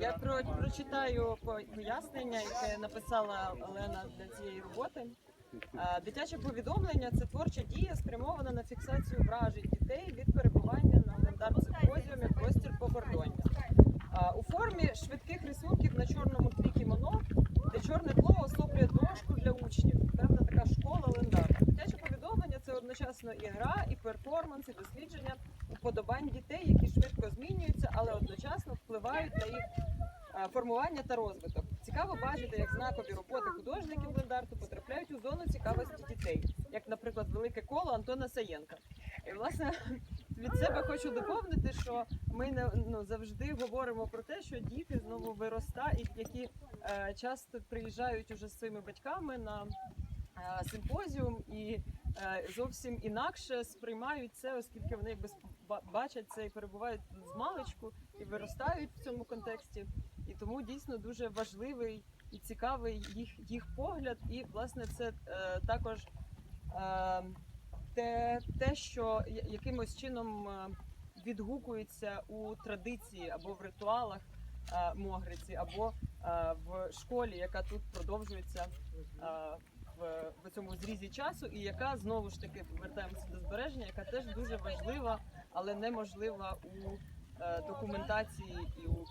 Я про, прочитаю пояснення, яке написала Олена для цієї роботи. Е, Дитяче повідомлення це творча дія, спрямована на фіксацію вражень дітей від перебування на лендар-симпозіумі простір покордоння. Е, У формі швидких рисунків на чорному тлі кімоно, де чорне тло особлює дошку для учнів. Певна така школа лендар. Дитяче повідомлення це одночасно і гра, і перформанс, і дослідження уподобань дітей, які швидко змінюються, але одночасно впливають на їх формування та розвиток. Цікаво бачити, як знакові роботи художників лендарту потрапляють у зону цікавості дітей, як, наприклад, велике коло Антона Саєнка. І власне від себе хочу доповнити, що ми не ну завжди говоримо про те, що діти знову виростають, які е, часто приїжджають уже з своїми батьками на е, симпозіум і зовсім інакше сприймають це, оскільки вони якби бачать це і перебувають з маличку і виростають в цьому контексті. І тому дійсно дуже важливий і цікавий їх, їх погляд. І власне це е, також е, те, те, що якимось чином е, відгукується у традиції або в ритуалах е, Могриці, або е, в школі, яка тут продовжується е, цьому зрізі часу, і яка знову ж таки повертаємося до збереження, яка теж дуже важлива, але неможлива у е, документації і у,